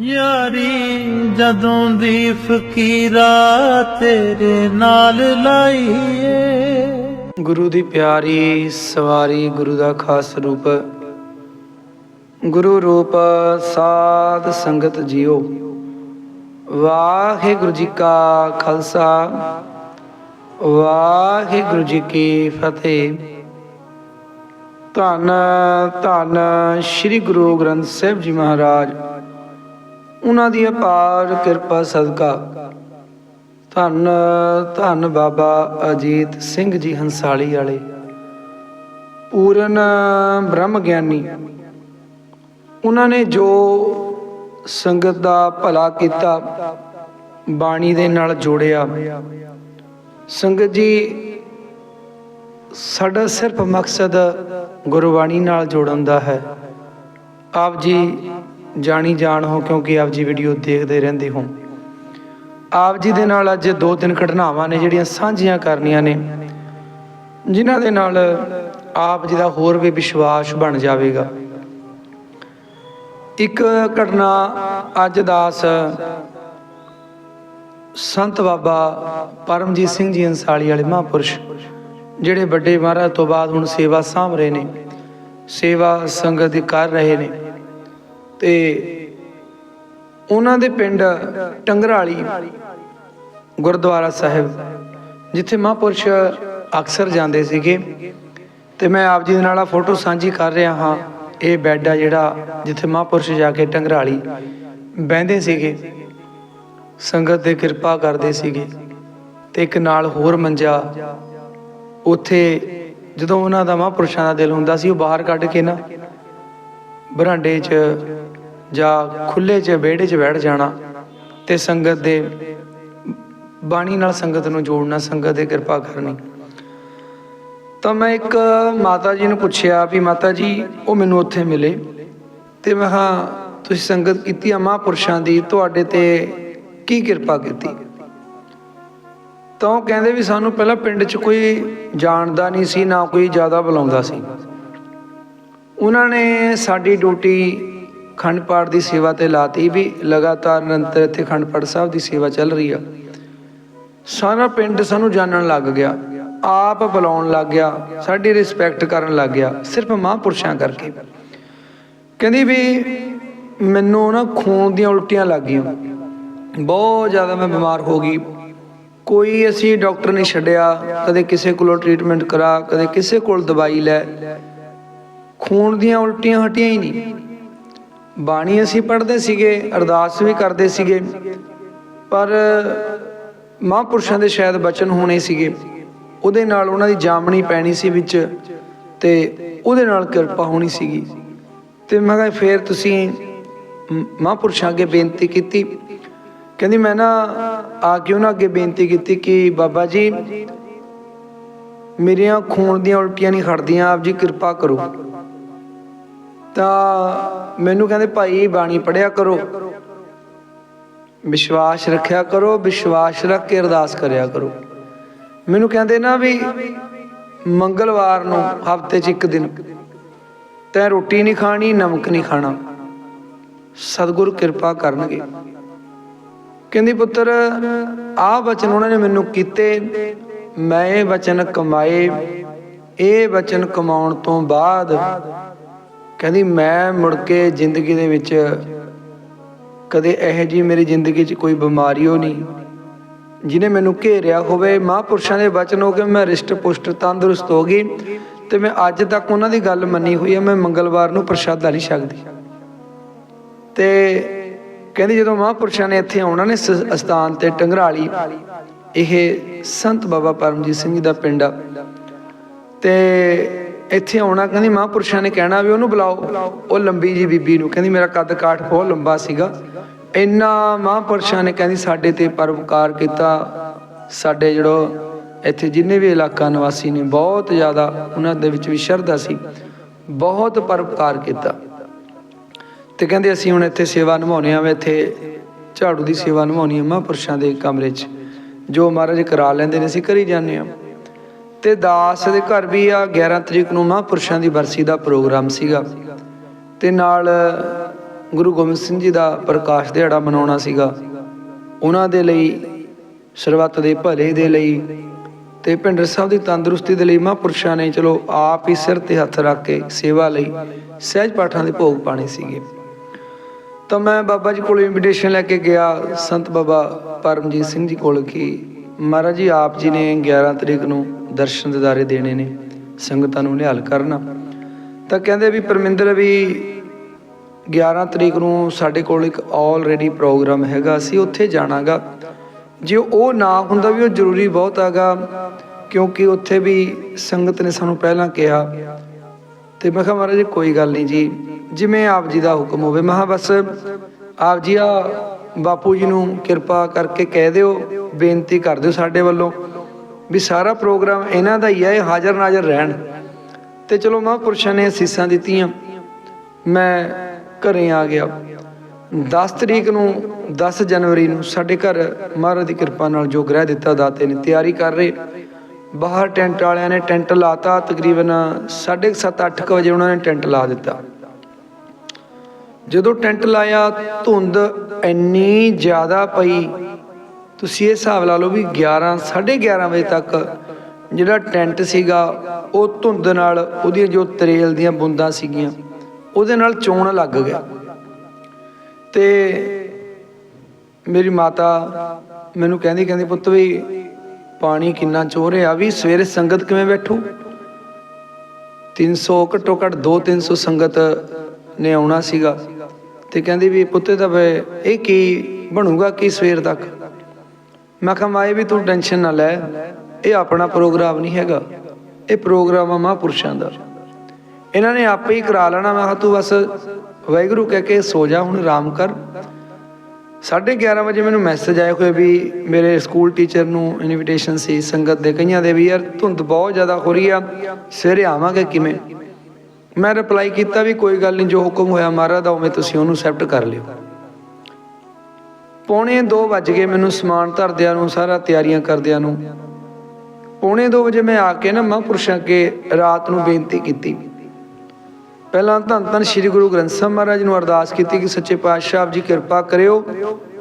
ਯਾਰੀ, ਜਦੋਂ ਦੀ ਫਕੀਰਾ ਤੇਰੇ ਨਾਲ ਲਾਈਏ। ਗੁਰੂ ਦੀ ਪਿਆਰੀ ਸਵਾਰੀ ਗੁਰੂ ਦਾ ਖਾਸ ਰੂਪ। ਗੁਰੂ ਰੂਪ ਸਾਧ ਸੰਗਤ ਜੀਓ। ਵਾਹਿਗੁਰੂ ਜੀ ਕਾ ਖਾਲਸਾ। ਵਾਹਿਗੁਰੂ ਜੀ ਕੀ ਫਤਿਹ। ਧੰਨ ਧੰਨ ਸ੍ਰੀ ਗੁਰੂ ਗ੍ਰੰਥ ਸਾਹਿਬ ਜੀ ਮਹਾਰਾਜ। ਉਹਨਾਂ ਦੀ ਅਪਾਰ ਕਿਰਪਾ ਸਦਕਾ। ਧੰਨ ਧੰਨ ਬਾਬਾ ਅਜੀਤ ਸਿੰਘ ਜੀ ਹੰਸਾਲੀ ਵਾਲੇ। ਪੂਰਨ ਬ੍ਰਹਮ ਗਿਆਨੀ। ਉਹਨਾਂ ਨੇ ਜੋ ਸੰਗਤ ਦਾ ਭਲਾ ਕੀਤਾ, ਬਾਣੀ ਦੇ ਨਾਲ ਜੋੜਿਆ। ਸੰਗਤ ਜੀ, ਸਾਡਾ ਸਿਰਫ ਮਕਸਦ ਗੁਰਬਾਣੀ ਨਾਲ ਜੋੜਨ ਦਾ ਹੈ। ਆਪ ਜੀ ਜਾਣੀ ਜਾਣ ਹੋ ਕਿਉਂਕਿ ਆਪ ਜੀ ਵੀਡੀਓ ਦੇਖਦੇ ਰਹਿੰਦੇ ਹੋ। ਆਪ ਜੀ ਦੇ ਨਾਲ ਅੱਜ ਦੋ ਤਿੰਨ ਘਟਨਾਵਾਂ ਨੇ ਜਿਹੜੀਆਂ ਸਾਂਝੀਆਂ ਕਰਨੀਆਂ ਨੇ, ਜਿਨ੍ਹਾਂ ਦੇ ਨਾਲ ਆਪ ਜੀ ਦਾ ਹੋਰ ਵੀ ਵਿਸ਼ਵਾਸ ਬਣ ਜਾਵੇਗਾ। ਇੱਕ ਘਟਨਾ ਅੱਜ ਦਾਸ ਸੰਤ ਬਾਬਾ ਪਰਮਜੀਤ ਸਿੰਘ ਜੀ ਅੰਸਾਲੀ ਵਾਲੇ ਮਹਾਂਪੁਰਸ਼, ਜਿਹੜੇ ਵੱਡੇ ਮਹਾਰਾਜ ਤੋਂ ਬਾਅਦ ਹੁਣ ਸੇਵਾ ਸਾਂਭ ਰਹੇ ਨੇ, ਸੇਵਾ ਸੰਗਤ ਦੀ ਕਰ ਰਹੇ ਨੇ। ਤੇ ਉਹਨਾਂ ਦੇ ਪਿੰਡ ਟੰਗਰਾਲੀ ਗੁਰਦੁਆਰਾ ਸਾਹਿਬ, ਜਿੱਥੇ ਮਹਾਂਪੁਰਸ਼ ਅਕਸਰ ਜਾਂਦੇ ਸੀਗੇ। ਤੇ ਮੈਂ ਆਪ ਜੀ ਦੇ ਨਾਲ ਆ ਫੋਟੋ ਸਾਂਝੀ ਕਰ ਰਿਹਾ ਹਾਂ। ਇਹ ਬੈੱਡ ਆ ਜਿਹੜਾ ਜਿੱਥੇ ਮਹਾਂਪੁਰਸ਼ ਜਾ ਕੇ ਟੰਗਰਾਲੀ ਬਹਿੰਦੇ ਸੀਗੇ। ਸੰਗਤ ਦੇ ਕਿਰਪਾ ਕਰਦੇ ਸੀਗੇ। ਤੇ ਇੱਕ ਨਾਲ ਹੋਰ ਮੰਜਾ ਉੱਥੇ ਜਦੋਂ ਉਹਨਾਂ ਦਾ ਮਹਾਂਪੁਰਸ਼ਾਂ ਦਾ ਦਿਲ ਹੁੰਦਾ ਸੀ, ਉਹ ਬਾਹਰ ਕੱਢ ਕੇ ਨਾ ਬਰਾਂਡੇ 'ਚ ਜਾਂ ਖੁੱਲੇ 'ਚ ਵਿਹੜੇ 'ਚ ਬੈਠ ਜਾਣਾ ਤੇ ਸੰਗਤ ਦੇ ਬਾਣੀ ਨਾਲ ਸੰਗਤ ਨੂੰ ਜੋੜਨਾ, ਸੰਗਤ ਦੇ ਕਿਰਪਾ ਕਰਨੀ। ਤਾਂ ਮੈਂ ਇੱਕ ਮਾਤਾ ਜੀ ਨੂੰ ਪੁੱਛਿਆ ਵੀ ਮਾਤਾ ਜੀ, ਉਹ ਮੈਨੂੰ ਉੱਥੇ ਮਿਲੇ ਤੇ ਮੈਂ ਕਿਹਾ, ਤੁਸੀਂ ਸੰਗਤ ਕੀਤੀ ਆ ਮਹਾਂਪੁਰਸ਼ਾਂ ਦੀ, ਤੁਹਾਡੇ ਤੇ ਕੀ ਕਿਰਪਾ ਕੀਤੀ? ਤਾਂ ਉਹ ਕਹਿੰਦੇ ਵੀ ਸਾਨੂੰ ਪਹਿਲਾਂ ਪਿੰਡ 'ਚ ਕੋਈ ਜਾਣਦਾ ਨਹੀਂ ਸੀ, ਨਾ ਕੋਈ ਜ਼ਿਆਦਾ ਬੁਲਾਉਂਦਾ ਸੀ। ਉਹਨਾਂ ਨੇ ਸਾਡੀ ਡਿਊਟੀ ਅਖੰਡ ਪਾਠ ਦੀ ਸੇਵਾ ਤੇ ਲਾਤੀ ਵੀ ਲਗਾਤਾਰ ਨਿਰੰਤਰ ਇੱਥੇ ਅਖੰਡ ਪਾਠ ਸਾਹਿਬ ਦੀ ਸੇਵਾ ਚੱਲ ਰਹੀ ਆ। ਸਾਰਾ ਪਿੰਡ ਸਾਨੂੰ ਜਾਣਨ ਲੱਗ ਗਿਆ। ਆਪ ਬੁਲਾਉਣ ਲੱਗ ਗਿਆ। ਸਾਡੀ ਰਿਸਪੈਕਟ ਕਰਨ ਲੱਗ ਗਿਆ। ਸਿਰਫ ਮਹਾਂਪੁਰਸ਼ਾਂ ਕਰਕੇ। ਕਹਿੰਦੀ ਵੀ ਮੈਨੂੰ ਨਾ ਖੂਨ ਦੀਆਂ ਉਲਟੀਆਂ ਲੱਗ ਗਈਆਂ। ਬਹੁਤ ਜ਼ਿਆਦਾ ਮੈਂ ਬਿਮਾਰ ਹੋ ਗਈ। ਕੋਈ ਅਸੀਂ ਡਾਕਟਰ ਨਹੀਂ ਛੱਡਿਆ। ਕਦੇ ਕਿਸੇ ਕੋਲੋਂ ਟ੍ਰੀਟਮੈਂਟ ਕਰਾ, ਕਦੇ ਕਿਸੇ ਕੋਲ ਦਵਾਈ ਲੈ। ਖੂਨ ਦੀਆਂ ਉਲਟੀਆਂ ਹਟੀਆਂ ਹੀ ਨਹੀਂ। ਬਾਣੀ ਅਸੀਂ ਪੜ੍ਹਦੇ ਸੀਗੇ, ਅਰਦਾਸ ਵੀ ਕਰਦੇ ਸੀਗੇ, ਪਰ ਮਹਾਂਪੁਰਸ਼ਾਂ ਦੇ ਸ਼ਾਇਦ ਬਚਨ ਹੋਣੇ ਸੀਗੇ। ਉਹਦੇ ਨਾਲ ਉਹਨਾਂ ਦੀ ਜਾਮਣੀ ਪੈਣੀ ਸੀ ਵਿੱਚ ਤੇ ਉਹਦੇ ਨਾਲ ਕਿਰਪਾ ਹੋਣੀ ਸੀਗੀ। ਤੇ ਮੈਂ ਕਿਹਾ ਫੇਰ ਤੁਸੀਂ ਮਹਾਂਪੁਰਸ਼ਾਂ ਅੱਗੇ ਬੇਨਤੀ ਕੀਤੀ। ਕਹਿੰਦੀ ਮੈਂ ਨਾ ਆ ਕੇ ਉਹਨਾਂ ਅੱਗੇ ਬੇਨਤੀ ਕੀਤੀ ਕਿ ਬਾਬਾ ਜੀ, ਮੇਰੀਆਂ ਖੂਨ ਦੀਆਂ ਉਲਟੀਆਂ ਨਹੀਂ ਖੜਦੀਆਂ, ਆਪ ਜੀ ਕਿਰਪਾ ਕਰੋ। ਤਾਂ ਮੈਨੂੰ ਕਹਿੰਦੇ, ਭਾਈ, ਬਾਣੀ ਪੜਿਆ ਕਰੋ। ਵਿਸ਼ਵਾਸ ਰੱਖਿਆ ਕਰੋ, ਵਿਸ਼ਵਾਸ ਰੱਖ ਕੇ ਅਰਦਾਸ ਕਰਿਆ ਕਰੋ। ਮੈਨੂੰ ਕਹਿੰਦੇ ਨਾ ਵੀ ਮੰਗਲਵਾਰ ਨੂੰ ਹਫ਼ਤੇ 'ਚ ਇੱਕ ਦਿਨ ਤੈਂ ਰੋਟੀ ਨਹੀਂ ਖਾਣੀ, ਨਮਕ ਨਹੀਂ ਖਾਣਾ। ਸਤਿਗੁਰ ਕਿਰਪਾ ਕਰਨਗੇ। ਕਹਿੰਦੀ, ਪੁੱਤਰ ਆਹ ਬਚਨ ਉਹਨਾਂ ਨੇ ਮੈਨੂੰ ਕੀਤੇ। ਮੈਂ ਇਹ ਬਚਨ ਕਮਾਏ। ਇਹ ਬਚਨ ਕਮਾਉਣ ਤੋਂ ਬਾਅਦ ਕਹਿੰਦੀ, ਮੈਂ ਮੁੜ ਕੇ ਜ਼ਿੰਦਗੀ ਦੇ ਵਿੱਚ ਕਦੇ ਇਹੋ ਜੀ ਮੇਰੀ ਜ਼ਿੰਦਗੀ 'ਚ ਕੋਈ ਬਿਮਾਰੀ ਹੋ ਨਹੀਂ। ਜਿਹਨੇ ਮੈਨੂੰ ਘੇਰਿਆ ਹੋਵੇ, ਮਹਾਂਪੁਰਸ਼ਾਂ ਦੇ ਵਚਨ ਹੋ ਕੇ ਮੈਂ ਰਿਸ਼ਟ ਪੁਸ਼ਟ ਤੰਦਰੁਸਤ ਹੋ ਗਈ ਤੇ ਮੈਂ ਅੱਜ ਤੱਕ ਉਹਨਾਂ ਦੀ ਗੱਲ ਮੰਨੀ ਹੋਈ ਹੈ, ਮੈਂ ਮੰਗਲਵਾਰ ਨੂੰ ਪ੍ਰਸ਼ਾਦਾ ਨਹੀਂ ਛਕਦੀ। ਤੇ ਕਹਿੰਦੀ, ਜਦੋਂ ਮਹਾਂਪੁਰਸ਼ਾਂ ਨੇ ਇੱਥੇ ਆਉਣਾ ਨੇ ਸ- ਅਸਥਾਨ ਤੇ ਟੰਗਰਾਲੀ, ਇਹ ਸੰਤ ਬਾਬਾ ਪਰਮਜੀਤ ਸਿੰਘ ਜੀ ਦਾ ਪਿੰਡ ਆ। ਤੇ ਇੱਥੇ ਆਉਣਾ, ਕਹਿੰਦੀ ਮਹਾਂਪੁਰਸ਼ਾਂ ਨੇ ਕਹਿਣਾ ਵੀ ਉਹਨੂੰ ਬੁਲਾਓ। ਉਹ ਲੰਬੀ ਜੀ ਬੀਬੀ ਨੂੰ, ਕਹਿੰਦੀ ਮੇਰਾ ਕੱਦ ਕਾਠ ਬਹੁਤ ਲੰਬਾ ਸੀਗਾ। ਇੰਨਾ ਮਹਾਂਪੁਰਸ਼ਾਂ ਨੇ ਕਹਿੰਦੀ ਸਾਡੇ ਤੇ ਪਰਉਪਕਾਰ ਕੀਤਾ। ਸਾਡੇ ਜਿਹੜਾ ਇੱਥੇ ਜਿੰਨੇ ਵੀ ਇਲਾਕਾ ਨਿਵਾਸੀ ਨੇ, ਬਹੁਤ ਜ਼ਿਆਦਾ ਉਹਨਾਂ ਦੇ ਵਿੱਚ ਵੀ ਸ਼ਰਧਾ ਸੀ। ਬਹੁਤ ਪਰਉਪਕਾਰ ਕੀਤਾ। ਤੇ ਕਹਿੰਦੇ ਅਸੀਂ ਹੁਣ ਇੱਥੇ ਸੇਵਾ ਨਿਭਾਉਣੇ ਆ ਵੇ ਇੱਥੇ ਝਾੜੂ ਦੀ ਸੇਵਾ ਨਿਭਾਉਣੀ ਆ ਮਹਾਂਪੁਰਸ਼ਾਂ ਦੇ ਕਮਰੇ 'ਚ। ਜੋ ਮਹਾਰਾਜ ਕਰਾ ਲੈਂਦੇ ਨੇ, ਅਸੀਂ ਕਰੀ ਜਾਂਦੇ ਆ। ਤੇ ਦਾਸ ਦੇ ਘਰ ਵੀ ਆ। 11 ਤਰੀਕ ਨੂੰ ਮਹਾਂਪੁਰਸ਼ਾਂ ਦੀ ਬਰਸੀ ਦਾ ਪ੍ਰੋਗਰਾਮ ਸੀਗਾ। ਤੇ ਨਾਲ ਗੁਰੂ ਗੋਬਿੰਦ ਸਿੰਘ ਜੀ ਦਾ ਪ੍ਰਕਾਸ਼ ਦਿਹਾੜਾ ਮਨਾਉਣਾ ਸੀਗਾ। ਉਹਨਾਂ ਦੇ ਲਈ, ਸਰਬੱਤ ਦੇ ਭਲੇ ਦੇ ਲਈ ਤੇ ਭਿੰਡਰ ਸਾਹਿਬ ਦੀ ਤੰਦਰੁਸਤੀ ਦੇ ਲਈ ਮਹਾਂਪੁਰਸ਼ਾਂ ਨੇ ਚਲੋ ਆਪ ਹੀ ਸਿਰ ਤੇ ਹੱਥ ਰੱਖ ਕੇ ਸੇਵਾ ਲਈ ਸਹਿਜ ਪਾਠਾਂ ਦੇ ਭੋਗ ਪਾਣੇ ਸੀਗੇ। ਤਾਂ ਮੈਂ ਬਾਬਾ ਜੀ ਕੋਲ ਇਨਵੀਟੇਸ਼ਨ ਲੈ ਕੇ ਗਿਆ ਸੰਤ ਬਾਬਾ ਪਰਮਜੀਤ ਸਿੰਘ ਜੀ ਕੋਲ ਕਿ ਮਹਾਰਾਜ ਜੀ, ਆਪ ਜੀ ਨੇ 11 ਤਰੀਕ ਨੂੰ ਦਰਸ਼ਨ ਦਿਦਾਰੇ ਦੇਣੇ ਨੇ, ਸੰਗਤਾਂ ਨੂੰ ਨਿਹਾਲ ਕਰਨਾ। ਤਾਂ ਕਹਿੰਦੇ ਵੀ ਪਰਮਿੰਦਰ ਵੀ 11 ਤਰੀਕ ਨੂੰ ਸਾਡੇ ਕੋਲ ਇੱਕ ਆਲਰੇਡੀ ਪ੍ਰੋਗਰਾਮ ਹੈਗਾ, ਅਸੀਂ ਉੱਥੇ ਜਾਣਾਗਾ। ਜੇ ਉਹ ਨਾ ਹੁੰਦਾ ਵੀ ਉਹ ਜ਼ਰੂਰੀ ਬਹੁਤ ਹੈਗਾ, ਕਿਉਂਕਿ ਉੱਥੇ ਵੀ ਸੰਗਤ ਨੇ ਸਾਨੂੰ ਪਹਿਲਾਂ ਕਿਹਾ। ਤੇ ਮੈਂ ਕਿਹਾ ਮਹਾਰਾਜ, ਕੋਈ ਗੱਲ ਨਹੀਂ ਜੀ, ਜਿਵੇਂ ਆਪ ਜੀ ਦਾ ਹੁਕਮ ਹੋਵੇ। ਮੈਂ ਕਿਹਾ ਬਸ ਆਪ ਜੀ ਆ ਬਾਪੂ ਜੀ ਨੂੰ ਕਿਰਪਾ ਕਰਕੇ ਕਹਿ ਦਿਓ, ਬੇਨਤੀ ਕਰ ਦਿਓ ਸਾਡੇ ਵੱਲੋਂ। ਵੀ ਸਾਰਾ ਪ੍ਰੋਗਰਾਮ ਇਹਨਾਂ ਦਾ ਹੀ ਹੈ ਇਹ ਹਾਜ਼ਰ ਨਾਜ਼ਰ ਰਹਿਣ। ਤੇ ਚਲੋ ਮਹਾਂਪੁਰਸ਼ਾਂ ਨੇ ਅਸੀਸਾਂ ਦਿੱਤੀਆਂ। ਮੈਂ ਘਰੇ ਆ ਗਿਆ। 10 ਤਰੀਕ ਨੂੰ 10 ਜਨਵਰੀ ਨੂੰ ਸਾਡੇ ਘਰ ਮਹਾਰਾਜ ਦੀ ਕਿਰਪਾ ਨਾਲ ਜੋ ਗ੍ਰਹਿ ਦਿੱਤਾ, ਦਾਤੇ ਨੇ ਤਿਆਰੀ ਕਰ ਰਹੇ। ਬਾਹਰ ਟੈਂਟ ਵਾਲਿਆਂ ਨੇ ਟੈਂਟ ਲਾਤਾ, ਤਕਰੀਬਨ 7:30 ਅੱਠ ਕੁ ਵਜੇ ਉਹਨਾਂ ਨੇ ਟੈਂਟ ਲਾ ਦਿੱਤਾ। ਜਦੋਂ ਟੈਂਟ ਲਾਇਆ, ਧੁੰਦ ਇੰਨੀ ਜ਼ਿਆਦਾ ਪਈ ਤੁਸੀਂ ਇਹ ਹਿਸਾਬ ਲਾ ਲਓ ਵੀ 11 11:30 ਵਜੇ ਤੱਕ ਜਿਹੜਾ ਟੈਂਟ ਸੀਗਾ, ਉਹ ਧੁੰਦ ਨਾਲ ਉਹਦੀਆਂ ਜੋ ਤਰੇਲ ਦੀਆਂ ਬੂੰਦਾਂ ਸੀਗੀਆਂ, ਉਹਦੇ ਨਾਲ ਚੋਣ ਲੱਗ ਗਿਆ। ਤੇ ਮੇਰੀ ਮਾਤਾ ਮੈਨੂੰ ਕਹਿੰਦੀ ਕਹਿੰਦੀ, ਪੁੱਤ ਵੀ ਪਾਣੀ ਕਿੰਨਾ ਚੋ ਰਿਹਾ? ਵੀ ਸਵੇਰੇ ਸੰਗਤ ਕਿਵੇਂ ਬੈਠੂ? 300 ਘੱਟੋ ਘੱਟ 2-300 ਸੰਗਤ ਨੇ ਆਉਣਾ ਸੀਗਾ। ਤੇ ਕਹਿੰਦੀ ਵੀ ਪੁੱਤੇ ਤਾਂ ਵੇ ਇਹ ਕੀ ਬਣੂਗਾ, ਕੀ ਸਵੇਰ ਤੱਕ? ਮੈਂ ਕਿਹਾ ਮਾਏ ਵੀ ਤੂੰ ਟੈਨਸ਼ਨ ਨਾ ਲੈ। ਇਹ ਆਪਣਾ ਪ੍ਰੋਗਰਾਮ ਨਹੀਂ ਹੈਗਾ। ਇਹ ਪ੍ਰੋਗਰਾਮ ਆ ਮਹਾਂਪੁਰਸ਼ਾਂ ਦਾ। ਇਹਨਾਂ ਨੇ ਆਪੇ ਹੀ ਕਰਾ ਲੈਣਾ। ਮੈਂ ਕਿਹਾ, ਤੂੰ ਬਸ ਵਾਹਿਗੁਰੂ ਕਹਿ ਕੇ ਸੋ ਜਾ, ਹੁਣ ਆਰਾਮ ਕਰ। 11:30 ਵਜੇ ਮੈਨੂੰ ਮੈਸੇਜ ਆਇਆ ਹੋਇਆ ਵੀ ਮੇਰੇ ਸਕੂਲ ਟੀਚਰ ਨੂੰ ਇਨਵੀਟੇਸ਼ਨ ਸੀ, ਸੰਗਤ ਦੇ ਕਈਆਂ ਦੇ ਵੀ, ਯਾਰ, ਧੁੰਦ ਬਹੁਤ ਜ਼ਿਆਦਾ ਹੋ ਰਹੀ ਆ। ਸਵੇਰੇ ਆਵਾਂਗੇ ਕਿਵੇਂ? ਮੈਂ ਰਿਪਲਾਈ ਕੀਤਾ ਵੀ, ਕੋਈ ਗੱਲ ਨਹੀਂ, ਜੋ ਹੁਕਮ ਹੋਇਆ ਮਹਾਰਾਜ ਦਾ, ਉਵੇਂ ਤੁਸੀਂ ਉਹਨੂੰ ਐਕਸੈਪਟ ਕਰ ਲਿਓ। ਪੌਣੇ 2 ਵੱਜ ਗਏ ਮੈਨੂੰ ਸਮਾਨ ਧਰਦਿਆਂ ਨੂੰ, ਸਾਰਾ ਤਿਆਰੀਆਂ ਕਰਦਿਆਂ ਨੂੰ। ਪੌਣੇ 2 ਵਜੇ ਮੈਂ ਆ ਕੇ ਨਾ ਮਹਾਂਪੁਰਸ਼ਾਂ ਕੇ ਰਾਤ ਨੂੰ ਬੇਨਤੀ ਕੀਤੀ। ਪਹਿਲਾਂ ਧੰਨ ਧੰਨ ਸ੍ਰੀ ਗੁਰੂ ਗ੍ਰੰਥ ਸਾਹਿਬ ਮਹਾਰਾਜ ਨੂੰ ਅਰਦਾਸ ਕੀਤੀ ਕਿ ਸੱਚੇ ਪਾਤਸ਼ਾਹ ਜੀ ਕਿਰਪਾ ਕਰਿਓ,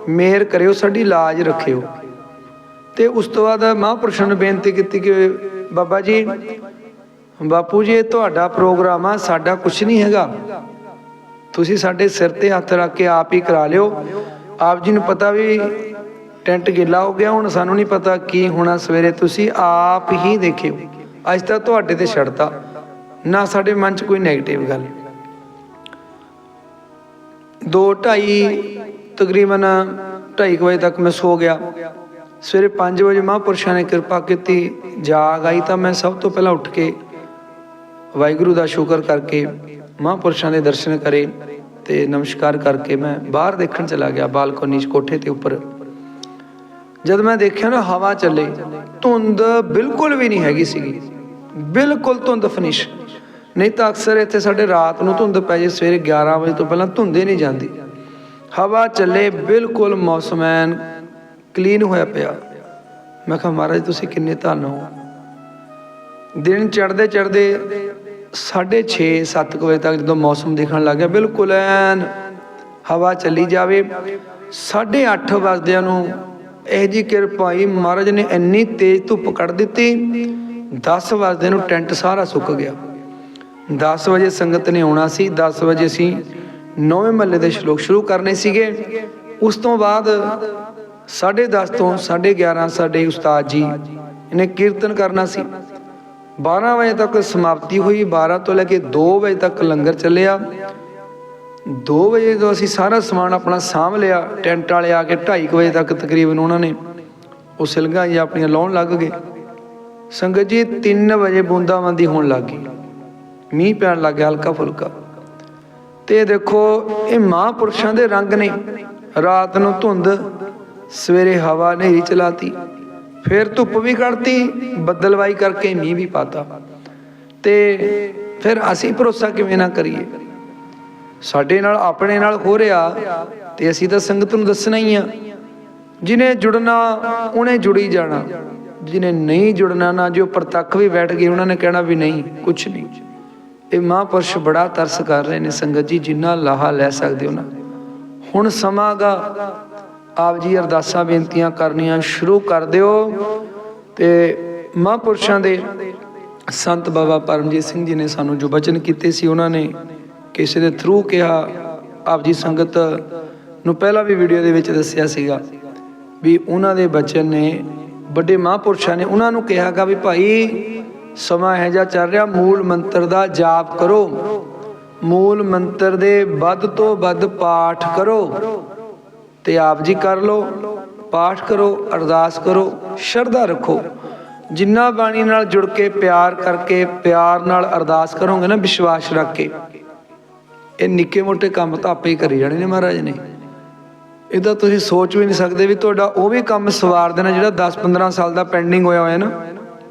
ਮਿਹਰ ਕਰਿਓ, ਸਾਡੀ ਲਾਜ ਰੱਖਿਓ। ਤੇ ਉਸ ਤੋਂ ਬਾਅਦ ਮਹਾਂਪੁਰਸ਼ਾਂ ਨੂੰ ਬੇਨਤੀ ਕੀਤੀ ਕਿ ਬਾਬਾ ਜੀ, ਬਾਪੂ ਜੀ, ਤੁਹਾਡਾ ਪ੍ਰੋਗਰਾਮ ਆ, ਸਾਡਾ ਕੁਝ ਨਹੀਂ ਹੈਗਾ। ਤੁਸੀਂ ਸਾਡੇ ਸਿਰ ਤੇ ਹੱਥ ਰੱਖ ਕੇ ਆਪ ਹੀ ਕਰਾ ਲਿਓ। ਆਪ ਜੀ ਨੂੰ ਪਤਾ ਵੀ ਟੈਂਟ ਗਿੱਲਾ ਹੋ ਗਿਆ, ਹੁਣ ਸਾਨੂੰ ਨਹੀਂ ਪਤਾ ਕੀ ਹੋਣਾ ਸਵੇਰੇ। ਤੁਸੀਂ ਆਪ ਹੀ ਦੇਖਿਓ। ਅੱਜ ਤਾਂ ਤੁਹਾਡੇ ਤੇ ਛੱਡਤਾ। ਨਾ ਸਾਡੇ ਮਨ 'ਚ ਕੋਈ 네ਗੇਟਿਵ ਗੱਲ। ਦੋ ਢਾਈ, ਤਕਰੀਬਨ ਢਾਈ ਕੁ ਵਜੇ ਤੱਕ ਮੈਂ ਸੋ ਗਿਆ। ਸਵੇਰੇ 5 ਵਜੇ ਮਹਾਂਪੁਰਸ਼ਾਂ ਨੇ ਕਿਰਪਾ ਕੀਤੀ। ਜਾਗ ਆਈ ਤਾਂ ਮੈਂ ਸਭ ਤੋਂ ਪਹਿਲਾਂ ਉੱਠ ਕੇ ਵਾਹਿਗੁਰੂ ਦਾ ਸ਼ੁਕਰ ਕਰਕੇ ਮਹਾਂਪੁਰਸ਼ਾਂ ਦੇ ਦਰਸ਼ਨ ਕਰੇ। ਤੇ ਨਮਸਕਾਰ ਕਰਕੇ ਮੈਂ ਬਾਹਰ ਦੇਖਣ ਚਲਾ ਗਿਆ, ਬਾਲਕੋਨੀ 'ਚ, ਕੋਠੇ ਤੇ ਉੱਪਰ। ਜਦ ਮੈਂ ਦੇਖਿਆ ਨਾ ਹਵਾ ਚੱਲੇ, ਧੁੰਦ ਬਿਲਕੁਲ ਵੀ ਨਹੀਂ ਹੈਗੀ ਸੀਗੀ। ਬਿਲਕੁਲ ਧੁੰਦ ਫਿਨਿਸ਼ ਨਹੀਂ ਤਾਂ ਅਕਸਰ ਇੱਥੇ ਸਾਡੇ ਰਾਤ ਨੂੰ ਧੁੰਦ ਪੈ ਜੇ, ਸਵੇਰੇ 11 ਵਜੇ ਤੋਂ ਪਹਿਲਾਂ ਧੁੰਦੇ ਨਹੀਂ ਜਾਂਦੀ। ਹਵਾ ਚੱਲੇ, ਬਿਲਕੁਲ ਮੌਸਮ ਐਨ ਕਲੀਨ ਹੋਇਆ ਪਿਆ। ਮੈਂ ਕਿਹਾ, ਮਹਾਰਾਜ, ਤੁਸੀਂ ਕਿੰਨੇ ਧੰਨ ਹੋ। ਦਿਨ ਚੜਦੇ ਚੜਦੇ 6:30 7 ਵਜੇ ਤੱਕ ਜਦੋਂ ਮੌਸਮ ਦਿਖਣ ਲੱਗ ਗਿਆ, ਬਿਲਕੁਲ ਐਨ ਹਵਾ ਚੱਲੀ ਜਾਵੇ। 8:30 ਵਜਦਿਆਂ ਨੂੰ ਇਹ ਜੀ ਕਿਰਪਾਈ ਮਹਾਰਾਜ ਨੇ ਇੰਨੀ ਤੇਜ਼ ਧੁੱਪ ਕੱਢ ਦਿੱਤੀ 10 ਵਜਦੇ ਨੂੰ ਟੈਂਟ ਸਾਰਾ ਸੁੱਕ ਗਿਆ। 10 ਵਜੇ ਸੰਗਤ ਨੇ ਆਉਣਾ ਸੀ 10 ਵਜੇ ਅਸੀਂ ਨੌਵੇਂ ਮਹੱਲੇ ਦੇ ਸ਼ਲੋਕ ਸ਼ੁਰੂ ਕਰਨੇ ਸੀਗੇ। ਉਸ ਤੋਂ ਬਾਅਦ 10:30 ਤੋਂ 11:30 ਸਾਡੇ ਉਸਤਾਦ ਜੀ ਇਹਨੇ ਕੀਰਤਨ ਕਰਨਾ ਸੀ। 12 ਵਜੇ ਤੱਕ ਸਮਾਪਤੀ ਹੋਈ 12 ਤੋਂ ਲੈ ਕੇ 2 ਵਜੇ ਤੱਕ ਲੰਗਰ ਚੱਲਿਆ। 2 ਵਜੇ ਤੋਂ ਅਸੀਂ ਸਾਰਾ ਸਮਾਨ ਆਪਣਾ ਸਾਂਭ ਲਿਆ, ਟੈਂਟ ਵਾਲੇ ਆ ਕੇ 2:30 ਵਜੇ ਤੱਕ ਤਕਰੀਬਨ ਉਹਨਾਂ ਨੇ ਉਹ ਸਿਲਗਾਂ ਜੀ ਆਪਣੀਆਂ ਲਾਉਣ ਲੱਗ ਗਏ। ਸੰਗਤ ਜੀ 3 ਵਜੇ ਬੂੰਦਾਬੰਦੀ ਹੋਣ ਲੱਗ ਗਈ। ਮੀਂਹ ਪੈਣ ਲੱਗ ਗਿਆ ਹਲਕਾ ਫੁਲਕਾ। ਤੇ ਦੇਖੋ, ਇਹ ਮਹਾਂਪੁਰਸ਼ਾਂ ਦੇ ਰੰਗ ਨੇ। ਰਾਤ ਨੂੰ ਧੁੰਦ, ਸਵੇਰੇ ਹਵਾ ਹਨੇਰੀ ਚਲਾਤੀ। ਫਿਰ ਧੁੱਪ ਵੀ ਕੱਢਤੀ ਬੱਦਲਵਾਈ ਕਰਕੇ ਮੀਂਹ ਵੀ ਪਾਤਾ। ਤੇ ਫਿਰ ਅਸੀਂ ਭਰੋਸਾ ਕਿਵੇਂ ਨਾ ਕਰੀਏ? ਸਾਡੇ ਨਾਲ, ਆਪਣੇ ਨਾਲ ਹੋ ਰਿਹਾ, ਤੇ ਅਸੀਂ ਤਾਂ ਸੰਗਤ ਨੂੰ ਦੱਸਣਾ ਹੀ ਆ। ਜਿਨੇ ਜੁੜਨਾ, ਉਹਨੇ ਜੁੜੀ ਜਾਣਾ। ਜਿਨੇ ਨਹੀਂ ਜੁੜਨਾ ਨਾ, ਜੋ ਪ੍ਰਤੱਖ ਵੀ ਬੈਠ ਗਏ, ਉਹਨਾਂ ਨੇ ਕਹਿਣਾ ਵੀ ਨਹੀਂ ਕੁਝ ਨਹੀਂ। ਇਹ ਮਹਾਂਪੁਰਸ਼ ਬੜਾ ਤਰਸ ਕਰ ਰਹੇ ਨੇ ਸੰਗਤ ਜੀ, ਜਿੰਨਾ ਲਾਹਾ ਲੈ ਸਕਦੇ ਹੋ ਨਾ ਹੁਣ ਸਮਾਂਗਾ ਆਪ ਜੀ ਅਰਦਾਸਾਂ, ਬੇਨਤੀਆਂ ਕਰਨੀਆਂ ਸ਼ੁਰੂ ਕਰ ਦਿਓ ਤੇ ਮਹਾਂਪੁਰਸ਼ਾਂ ਦੇ ਸੰਤ ਬਾਬਾ ਪਰਮਜੀਤ ਸਿੰਘ ਜੀ ਨੇ ਸਾਨੂੰ ਜੋ ਬਚਨ ਕੀਤੇ ਸੀ, ਉਹਨਾਂ ਨੇ ਕਿਸੇ ਦੇ ਥਰੂ ਕਿਹਾ। ਆਪ ਜੀ ਸੰਗਤ ਨੂੰ ਪਹਿਲਾਂ ਵੀ ਵੀਡੀਓ ਦੇ ਵਿੱਚ ਦੱਸਿਆ ਸੀਗਾ ਵੀ ਉਹਨਾਂ ਦੇ ਬਚਨ ਨੇ, ਵੱਡੇ ਮਹਾਂਪੁਰਸ਼ਾਂ ਨੇ ਉਹਨਾਂ ਨੂੰ ਕਿਹਾਗਾ ਵੀ ਭਾਈ ਸਮਾਂ ਹੈ ਜਾਂ ਚੱਲ ਰਿਹਾ, ਮੂਲ ਮੰਤਰ ਦਾ ਜਾਪ ਕਰੋ। ਮੂਲ ਮੰਤਰ ਦੇ ਵੱਧ ਤੋਂ ਵੱਧ ਪਾਠ ਕਰੋ। ਤੇ ਆਪ ਜੀ ਕਰ ਲਓ, ਪਾਠ ਕਰੋ, ਅਰਦਾਸ ਕਰੋ, ਸ਼ਰਧਾ ਰੱਖੋ। ਜਿੰਨਾ ਬਾਣੀ ਨਾਲ ਜੁੜ ਕੇ ਪਿਆਰ ਕਰਕੇ, ਪਿਆਰ ਨਾਲ ਅਰਦਾਸ ਕਰੋਗੇ ਨਾ, ਵਿਸ਼ਵਾਸ ਰੱਖ ਕੇ, ਇਹ ਨਿੱਕੇ ਮੋਟੇ ਕੰਮ ਤਾਂ ਆਪੇ ਹੀ ਕਰੀ ਜਾਣੇ ਨੇ ਮਹਾਰਾਜ ਨੇ। ਇਹਦਾ ਤੁਸੀਂ ਸੋਚ ਵੀ ਨਹੀਂ ਸਕਦੇ ਵੀ ਤੁਹਾਡਾ ਉਹ ਵੀ ਕੰਮ ਸਵਾਰ ਦੇਣਾ ਜਿਹੜਾ 10-15 ਸਾਲ ਦਾ ਪੈਂਡਿੰਗ ਹੋਇਆ ਹੋਇਆ ਨਾ।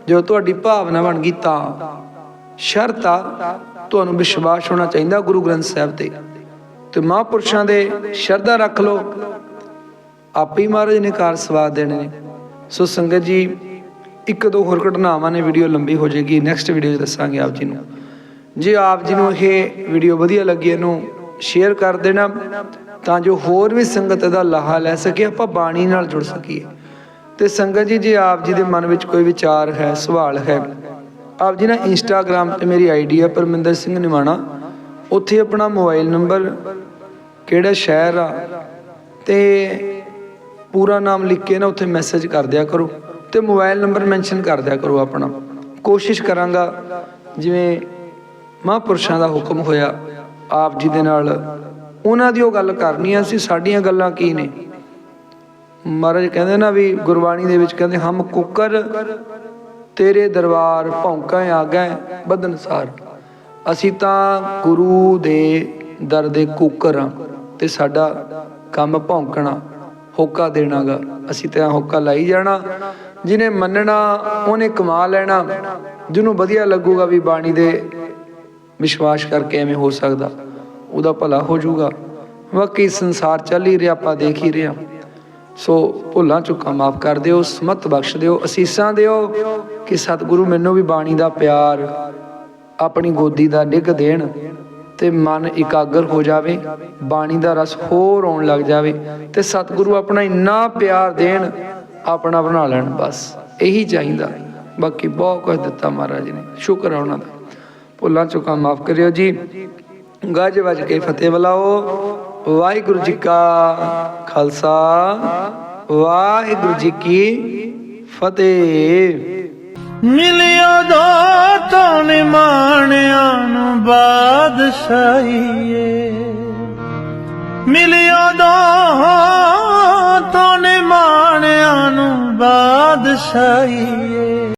ਜੋ ਤੁਹਾਡੀ ਭਾਵਨਾ ਬਣ ਗਈ ਤਾਂ ਸ਼ਰਤ ਆ, ਤੁਹਾਨੂੰ ਵਿਸ਼ਵਾਸ ਹੋਣਾ ਚਾਹੀਦਾ ਗੁਰੂ ਗ੍ਰੰਥ ਸਾਹਿਬ ਤੇ। ਤੇ ਮਹਾਂਪੁਰਸ਼ਾਂ ਦੇ ਸ਼ਰਧਾ ਰੱਖ ਲਓ ਆਪੇ ਹੀ ਮਹਾਰਾਜ ਨੇ ਕਾਰ ਸਵਾਦ ਦੇਣੇ ਨੇ। ਸੋ ਸੰਗਤ ਜੀ, ਇੱਕ ਦੋ ਹੋਰ ਘਟਨਾਵਾਂ ਨੇ ਵੀਡੀਓ ਲੰਬੀ ਹੋ ਜਾਏਗੀ। ਨੈਕਸਟ ਵੀਡੀਓ 'ਚ ਦੱਸਾਂਗੇ ਆਪ ਜੀ ਨੂੰ। ਜੇ ਆਪ ਜੀ ਨੂੰ ਇਹ ਵੀਡੀਓ ਵਧੀਆ ਲੱਗੀ, ਇਹਨੂੰ ਸ਼ੇਅਰ ਕਰ ਦੇਣਾ, ਤਾਂ ਜੋ ਹੋਰ ਵੀ ਸੰਗਤ ਦਾ ਲਾਹਾ ਲੈ ਸਕੇ, ਆਪਾਂ ਬਾਣੀ ਨਾਲ ਜੁੜ ਸਕੀਏ। ਤੇ ਸੰਗਤ ਜੀ, ਜੇ ਆਪ ਜੀ ਦੇ ਮਨ ਵਿੱਚ ਕੋਈ ਵਿਚਾਰ ਹੈ, ਸਵਾਲ ਹੈ, ਆਪ ਜੀ ਨਾ ਇੰਸਟਾਗ੍ਰam ਤੇ ਮੇਰੀ ਆਈਡੀ ਹੈ ਪਰਮਿੰਦਰ ਸਿੰਘ ਨਿਮਾਣਾ। ਉੱਥੇ ਆਪਣਾ ਮੋਬਾਈਲ ਨੰਬਰ ਕਿਹੜਾ ਸ਼ਹਿਰ ਆ, ਤੇ ਪੂਰਾ ਨਾਮ ਲਿਖ ਕੇ ਨਾ ਉੱਥੇ ਮੈਸੇਜ ਕਰ ਦਿਆ ਕਰੋ ਤੇ ਮੋਬਾਈਲ ਨੰਬਰ ਮੈਂਸ਼ਨ ਕਰ ਦਿਆ ਕਰੋ ਆਪਣਾ। ਕੋਸ਼ਿਸ਼ ਕਰਾਂਗਾ, ਜਿਵੇਂ ਮਹਾਂਪੁਰਸ਼ਾਂ ਦਾ ਹੁਕਮ ਹੋਇਆ, ਆਪ ਜੀ ਦੇ ਨਾਲ। ਉਹਨਾਂ ਦੀ ਉਹ ਗੱਲ ਕਰਨੀ ਆ ਸੀ, ਸਾਡੀਆਂ ਗੱਲਾਂ ਕੀ ਨੇ? ਮਹਾਰਾਜ ਕਹਿੰਦੇ ਨਾ ਵੀ ਗੁਰਬਾਣੀ ਦੇ ਵਿੱਚ ਕਹਿੰਦੇ, ਹਮ ਕੁੱਕਰ, ਤੇਰੇ ਦਰਬਾਰ ਭੌਂਕਾਂ ਆ ਗਏ ਬਦਨਸਾਰ ਅਸੀਂ ਤਾਂ ਗੁਰੂ ਦੇ ਦਰ ਦੇ ਕੁੱਕਰ ਆ ਤੇ ਸਾਡਾ ਕੰਮ ਭੌਂਕਣਾ। ਹੋਕਾ ਦੇਣਾਗਾ। ਅਸੀਂ ਤਾਂ ਹੋਕਾ ਲਾਈ ਜਾਣਾ। ਜਿਹਨੇ ਮੰਨਣਾ, ਉਹਨੇ ਕਮਾ ਲੈਣਾ। ਜਿਹਨੂੰ ਵਧੀਆ ਲੱਗੂਗਾ ਵੀ ਬਾਣੀ ਦੇ ਵਿਸ਼ਵਾਸ ਕਰਕੇ ਐਵੇਂ ਹੋ ਸਕਦਾ, ਉਹਦਾ ਭਲਾ ਹੋ ਜਾਊਗਾ। ਬਾਕੀ ਸੰਸਾਰ ਚੱਲ ਹੀ ਰਿਹਾ, ਆਪਾਂ ਦੇਖ ਹੀ ਰਿਹਾ ਸੋ ਭੁੱਲਾਂ ਚੁੱਕਾਂ, ਮਾਫ ਕਰ ਦਿਓ, ਸਮਤ ਬਖਸ਼ ਦਿਓ, ਅਸੀਸਾਂ ਦਿਓ ਕਿ ਸਤਿਗੁਰੂ ਮੈਨੂੰ ਵੀ ਬਾਣੀ ਦਾ ਪਿਆਰ, ਆਪਣੀ ਗੋਦੀ ਦਾ ਡਿੱਗ ਦੇਣ। ਤੇ ਮਨ ਇਕਾਗਰ ਹੋ ਜਾਵੇ, ਬਾਣੀ ਦਾ ਰਸ ਹੋਰ ਆਉਣ ਲੱਗ ਜਾਵੇ ਤੇ ਸਤਿਗੁਰੂ ਆਪਣਾ ਇੰਨਾ ਪਿਆਰ ਦੇਣ, ਆਪਣਾ ਬਣਾ ਲੈਣ, ਬਸ ਇਹੀ ਚਾਹੀਦਾ। ਬਾਕੀ ਬਹੁਤ ਕੁਝ ਦਿੱਤਾ ਮਹਾਰਾਜ ਨੇ, ਸ਼ੁਕਰ ਹੈ ਉਹਨਾਂ ਦਾ। ਭੁੱਲਾਂ ਚੁੱਕਾਂ ਮਾਫ ਕਰਿਓ ਜੀ। ਗੱਜ ਵੱਜ ਕੇ ਫਤਿਹ ਬੁਲਾਓ। ਵਾਹਿਗੁਰੂ ਜੀ ਕਾ ਖਾਲਸਾ, ਵਾਹਿਗੁਰੂ ਜੀ ਕੀ ਫਤਿਹ। ਮਿਲਿਆ ਦੋ ਤੋਂ ਨਿਮਾਣਿਆਂ ਨੂੰ ਬਾਦਸ਼ਾਹੀਏ। ਮਿਲਿਆ ਦੋ ਤੋਂ ਨਿਮਾਣਿਆਂ ਨੂੰ ਬਾਦਸ਼ਾਹੀਏ।